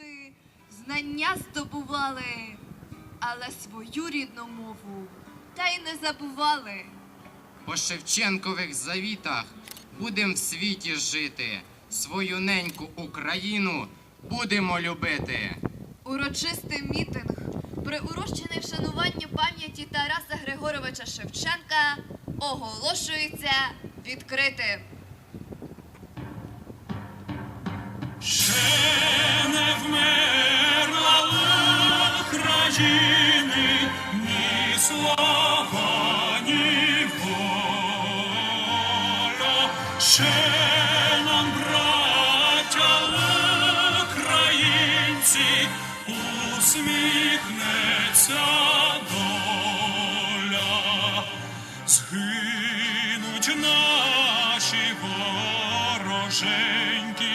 люди знання здобували, але свою рідну мову та й не забували. По Шевченкових завітах будем в світі жити, свою неньку Україну будемо любити. Урочистий мітинг, приурочений вшануванню пам'яті Тараса Григоровича Шевченка, оголошується відкритим. Ще не вмерла України ні. Ще нам, браття українці, усміхнеться доля. Згинуть наші вороженьки,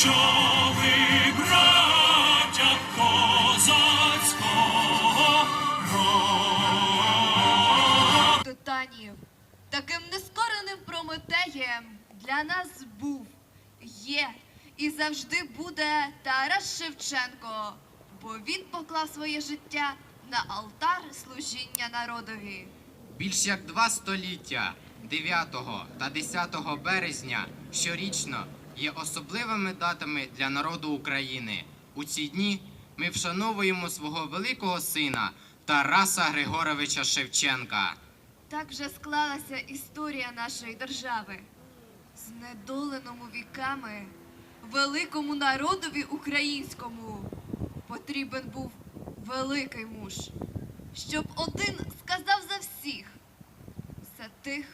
що ви браття козацького роду. титанів. Таким нескореним Прометеєм для нас був, є і завжди буде Тарас Шевченко, бо він поклав своє життя на алтар служіння народові. Більш як два століття 9 та 10 березня щорічно є особливими датами для народу України. У ці дні ми вшановуємо свого великого сина Тараса Григоровича Шевченка. Так вже склалася історія нашої держави. Знедоленому віками, великому народові українському потрібен був великий муж, щоб один сказав за всіх, за тих,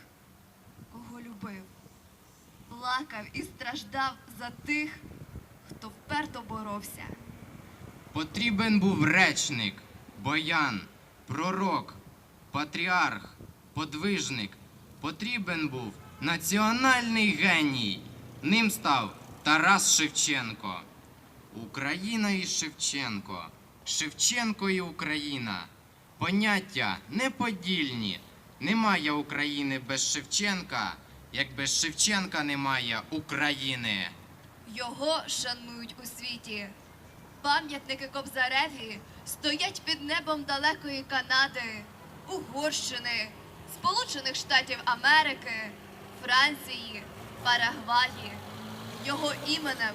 кого любив, плакав і страждав за тих, хто вперто боровся. Потрібен був речник, боян, пророк, патріарх, подвижник. Потрібен був національний геній. Ним став Тарас Шевченко. Україна і Шевченко. Шевченко і Україна. Поняття неподільні. Немає України без Шевченка, як без Шевченка немає України. Його шанують у світі. Пам'ятники Кобзареві стоять під небом далекої Канади, Угорщини, Сполучених Штатів Америки, Франції, Парагваї. Його іменем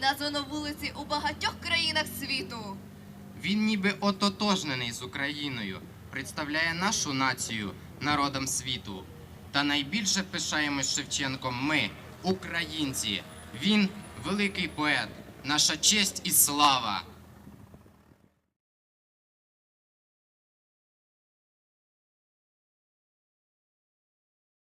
названо вулиці у багатьох країнах світу. Він ніби ототожнений з Україною, представляє нашу націю народам світу. Та найбільше пишаємось Шевченком ми, українці. Він великий поет, наша честь і слава.